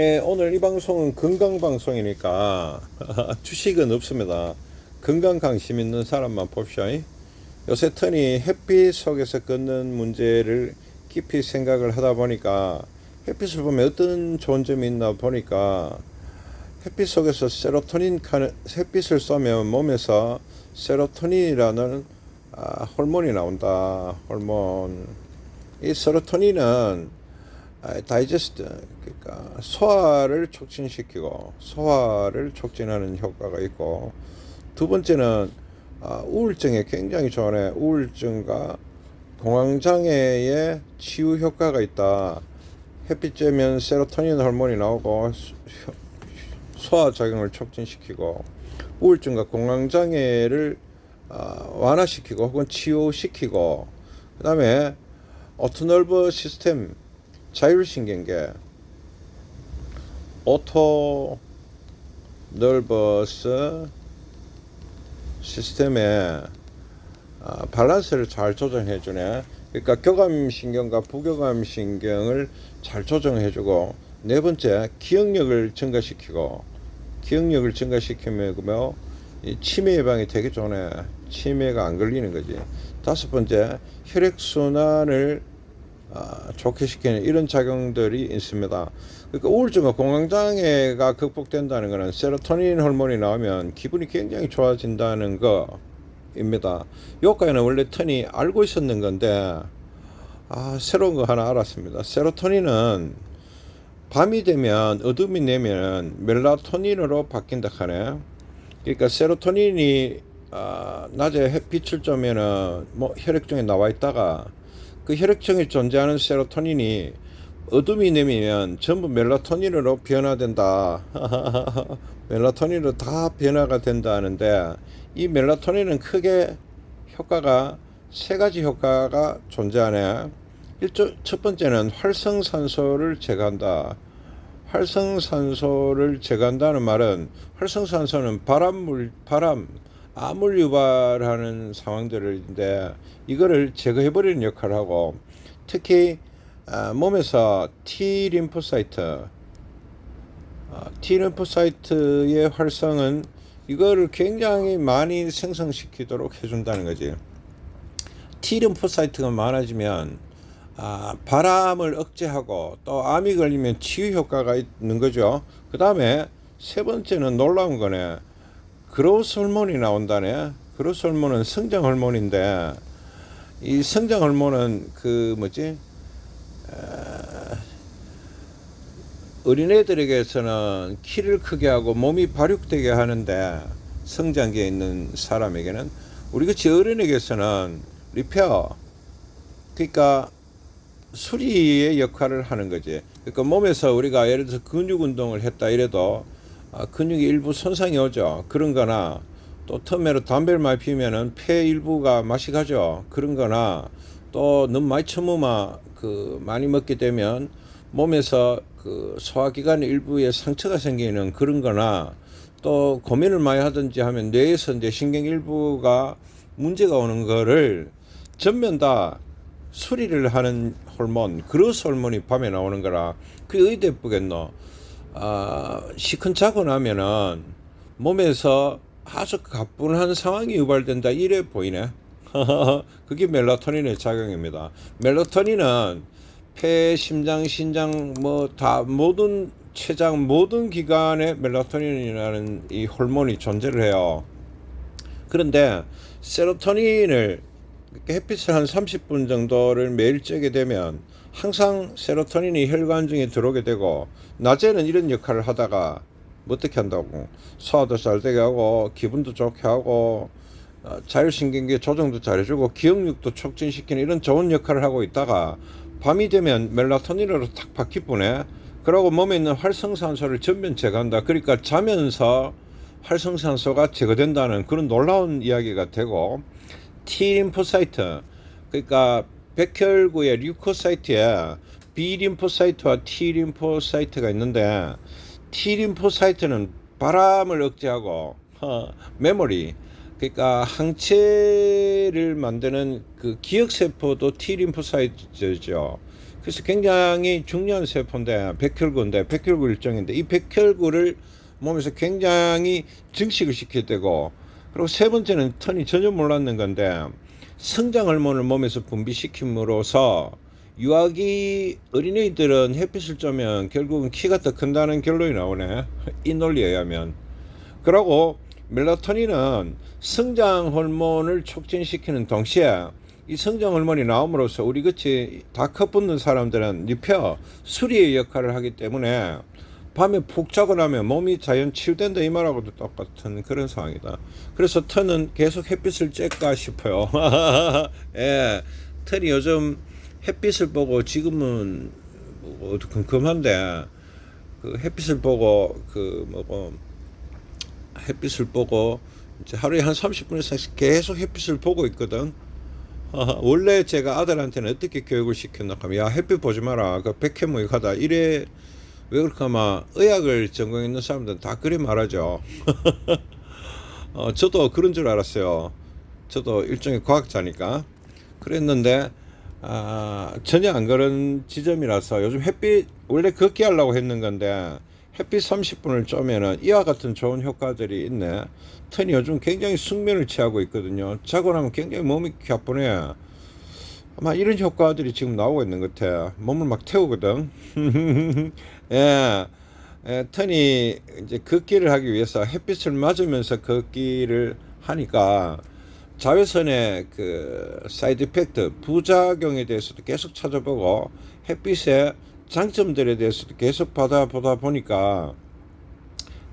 예, 오늘 이 방송은 건강 방송이니까 주식은 없습니다. 건강 관심 있는 사람만 봅시오. 요새 터니 햇빛 속에서 걷는 문제를 깊이 생각을 하다 보니까 햇빛을 보면 어떤 좋은 점이 있나 보니까 햇빛 속에서 세로토닌 칸- 햇빛을 쏘면 몸에서 세로토닌이라는 아, 호르몬이 나온다. 호르몬. 이 세로토닌은 아, 다이제스트 그러니까 소화를 촉진시키고 소화를 촉진하는 효과가 있고 두 번째는 아, 우울증에 굉장히 좋아해 우울증과 공황장애에 치유 효과가 있다. 햇빛 쬐면 세로토닌 호르몬이 나오고 소화 작용을 촉진시키고 우울증과 공황장애를 아, 완화시키고 혹은 치유시키고 그 다음에 오토널버 시스템 자율신경 계 오토 nervous 시스템에 아, 밸런스를 잘 조정해 주네. 그러니까 교감신경과 부교감신경을 잘 조정해 주고 네 번째 기억력을 증가시키고 기억력을 이 치매 예방이 되게 좋네. 치매가 안 걸리는 거지. 다섯 번째 혈액순환을 아, 좋게 시키는 이런 작용들이 있습니다. 그러니까 우울증과 공황장애가 극복된다는 것은 세로토닌 호르몬이 나오면 기분이 굉장히 좋아진다는 거입니다. 요까지는 원래 턴이 알고 있었는 건데 아, 새로운 거 하나 알았습니다. 세로토닌은 밤이 되면 어둠이 내면 멜라토닌으로 바뀐다 하네. 그러니까 세로토닌이 아, 낮에 햇빛을 쬐면은 뭐 혈액 중에 나와 있다가 그 혈액중에 존재하는 세로토닌이 어둠이 내면 전부 멜라토닌으로 변화된다. 멜라토닌으로 다 변화가 된다 하는데 이 멜라토닌은 크게 효과가 세 가지 효과가 존재하네. 일조, 첫 번째는 활성산소를 제거한다. 활성산소를 제거한다는 말은 활성산소는 바람 물 바람 암을 유발하는 상황들인데 이거를 제거해 버리는 역할을 하고 특히 아, 몸에서 T 림포사이트 아, T 림포사이트의 활성은 이거를 굉장히 많이 생성시키도록 해준다는 거지. T 림포사이트가 많아지면 아, 바람을 억제하고 또 암이 걸리면 치유 효과가 있는 거죠. 그 다음에 세 번째는 놀라운 거네. 그로스 호르몬이 나온다네. 그로스 호르몬은 성장 호르몬인데 이 성장 호르몬은 그 뭐지? 에, 어린애들에게서는 키를 크게 하고 몸이 발육되게 하는데 성장기에 있는 사람에게는 우리 같이 어른에게서는 리페어 그러니까 수리의 역할을 하는 거지. 그러니까 몸에서 우리가 예를 들어서 근육 운동을 했다 이래도 아, 근육이 일부 손상이 오죠. 그런 거나 또 텀에로 담배를 많이 피우면은 폐 일부가 맛이 가죠. 그런 거나 또 너무 많이 처무마 그 많이 먹게 되면 몸에서 그 소화기관 일부에 상처가 생기는 그런 거나 또 고민을 많이 하든지 하면 뇌에서 이제 신경 일부가 문제가 오는 거를 전면 다 수리를 하는 호르몬, 그로스 호르몬이 밤에 나오는 거라 그게 어디 예쁘겠노? 아, 시큰차고 나면은 몸에서 아주 가뿐한 상황이 유발된다 이래 보이네. 그게 멜라토닌의 작용입니다. 멜라토닌은 폐, 심장, 신장 뭐 다 모든 췌장 모든 기관에 멜라토닌이라는 이 호르몬이 존재를 해요. 그런데 세로토닌을 햇빛을 한 30분 정도를 매일 쬐게 되면 항상 세로토닌이 혈관 중에 들어오게 되고 낮에는 이런 역할을 하다가 뭐 어떻게 한다고 소화도 잘 되게 하고 기분도 좋게 하고 어, 자율신경계 조정도 잘해주고 기억력도 촉진시키는 이런 좋은 역할을 하고 있다가 밤이 되면 멜라토닌으로 탁 바퀴뿐에 그러고 몸에 있는 활성산소를 전면 제거한다. 그러니까 자면서 활성산소가 제거된다는 그런 놀라운 이야기가 되고 T 림포사이트 그러니까 백혈구의 류코사이트에 B 림포사이트와 T 림포사이트가 있는데 T 림포사이트는 바람을 억제하고 어, 메모리 그러니까 항체를 만드는 그 기억 세포도 T 림포사이트죠. 그래서 굉장히 중요한 세포인데 백혈구인데 백혈구 일종인데 이 백혈구를 몸에서 굉장히 증식을 시켜야 되고 그리고 세 번째는 턴이 전혀 몰랐는 건데 성장 호르몬을 몸에서 분비시킴으로써 유아기 어린이들은 햇빛을 쬐면 결국은 키가 더 큰다는 결론이 나오네. 이 논리에 의하면. 그러고 멜라토닌은 성장 호르몬을 촉진시키는 동시에 이 성장 호르몬이 나옴으로써 우리 같이 다 컵붙는 사람들은 잎혀 수리의 역할을 하기 때문에 밤에 푹 자고 나면 몸이 자연 치유된다 이 말하고도 똑같은 그런 상황이다. 그래서 턴은 계속 햇빛을 쬐까 싶어요. 예, 턴이 요즘 햇빛을 보고 지금은 뭐 어두컴컴한데 그 햇빛을 보고 그 뭐고 햇빛을 보고 이제 하루에 한 30분 이상 계속 햇빛을 보고 있거든. 아, 원래 제가 아들한테는 어떻게 교육을 시켰나 하면 야 햇빛 보지 마라 그 백해무익하다 이래 왜 그렇게 아마 의학을 전공했는 사람들은 다 그래 말하죠 어, 저도 그런 줄 알았어요 저도 일종의 과학자니까 그랬는데 아, 전혀 안 그런 지점이라서 요즘 햇빛 원래 걷기 하려고 했는 건데 햇빛 30분을 쪼면은 이와 같은 좋은 효과들이 있네. 턴이 요즘 굉장히 숙면을 취하고 있거든요. 자고 나면 굉장히 몸이 가쁘네. 아마 이런 효과들이 지금 나오고 있는 것 같아. 몸을 막 태우거든. 예. 예, 턴이 이제 걷기를 하기 위해서 햇빛을 맞으면서 걷기를 하니까 자외선의 그 사이드 이펙트 부작용에 대해서도 계속 찾아보고 햇빛의 장점들에 대해서도 계속 받아보다 보니까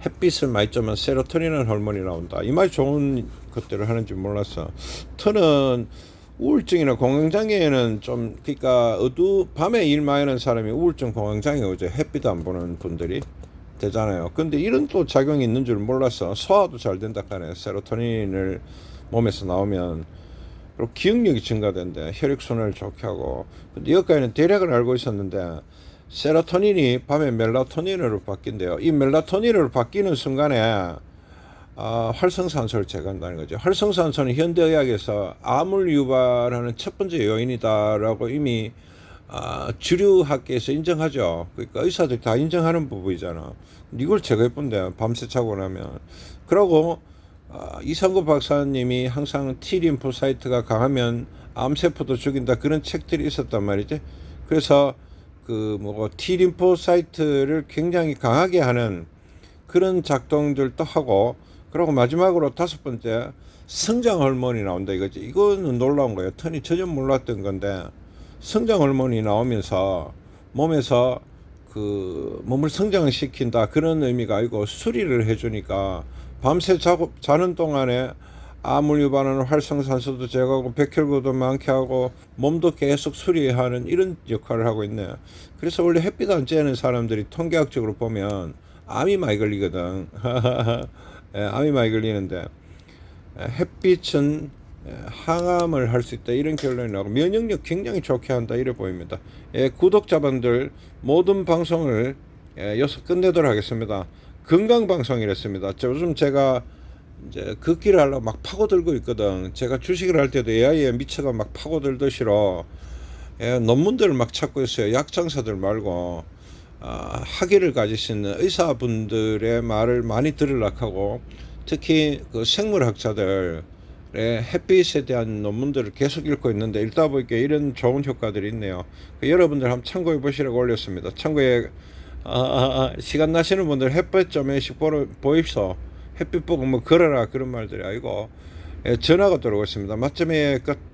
햇빛을 많이 쬐면 세로토닌이라는 호르몬이 나온다. 이 말이 좋은 것들을 하는지 몰랐어. 턴은 우울증이나 공황장애에는 좀 그러니까 어두 밤에 일 많이 하는 사람이 우울증 공황장애 오죠. 햇빛 안 보는 분들이 되잖아요. 근데 이런 또 작용이 있는 줄 몰랐어. 소화도 잘 된다 하네. 세로토닌을 몸에서 나오면 그리고 기억력이 증가된대. 혈액순환을 좋게 하고. 근데 여기까지는 대략은 알고 있었는데 세로토닌이 밤에 멜라토닌으로 바뀐대요. 이 멜라토닌으로 바뀌는 순간에 아, 활성산소를 제거한다는 거죠. 활성산소는 현대의학에서 암을 유발하는 첫 번째 요인이다라고 이미 아, 주류학계에서 인정하죠. 그러니까 의사들이 다 인정하는 부분이잖아. 이걸 제거해본대 밤새 자고 나면. 그러고 아, 이상구 박사님이 항상 T 림포사이트가 강하면 암세포도 죽인다 그런 책들이 있었단 말이지. 그래서 그 뭐 T 림포사이트를 굉장히 강하게 하는 그런 작동들도 하고 그리고 마지막으로 다섯 번째 성장 호르몬이 나온다 이거지. 이거는 놀라운 거예요. 턴이 전혀 몰랐던 건데 성장 호르몬이 나오면서 몸에서 그 몸을 성장시킨다 그런 의미가 아니고 수리를 해주니까 밤새 자고 자는 동안에 암을 유발하는 활성산소도 제거하고 백혈구도 많게 하고 몸도 계속 수리하는 이런 역할을 하고 있네요. 그래서 원래 햇빛 안 쬐는 사람들이 통계학적으로 보면 암이 많이 걸리거든. 예, 암이 많이 걸리는데 예, 햇빛은 예, 항암을 할 수 있다 이런 결론이 나고 면역력 굉장히 좋게 한다 이래 보입니다. 예, 구독자분들 모든 방송을 예, 여기서 끝내도록 하겠습니다. 건강 방송이랬습니다. 저 요즘 제가 이제 걷기를 하려고 막 파고들고 있거든. 제가 주식을 할 때도 AI에 미쳐가 막 파고들듯이로 예, 논문들을 막 찾고 있어요. 약장사들 말고 아, 학위를 가지시는 의사분들의 말을 많이 들으려고 하고 특히 그 생물학자들의 햇빛에 대한 논문들을 계속 읽고 있는데 읽다 보니까 이런 좋은 효과들이 있네요. 그 여러분들 한번 참고해 보시라고 올렸습니다. 참고에 아, 아, 아, 시간 나시는 분들 햇빛 좀 해씩 보입소. 햇빛 보고 뭐 걸어라 그런 말들이 아니고 예, 전화가 들어오고 있습니다. 마침에 끝.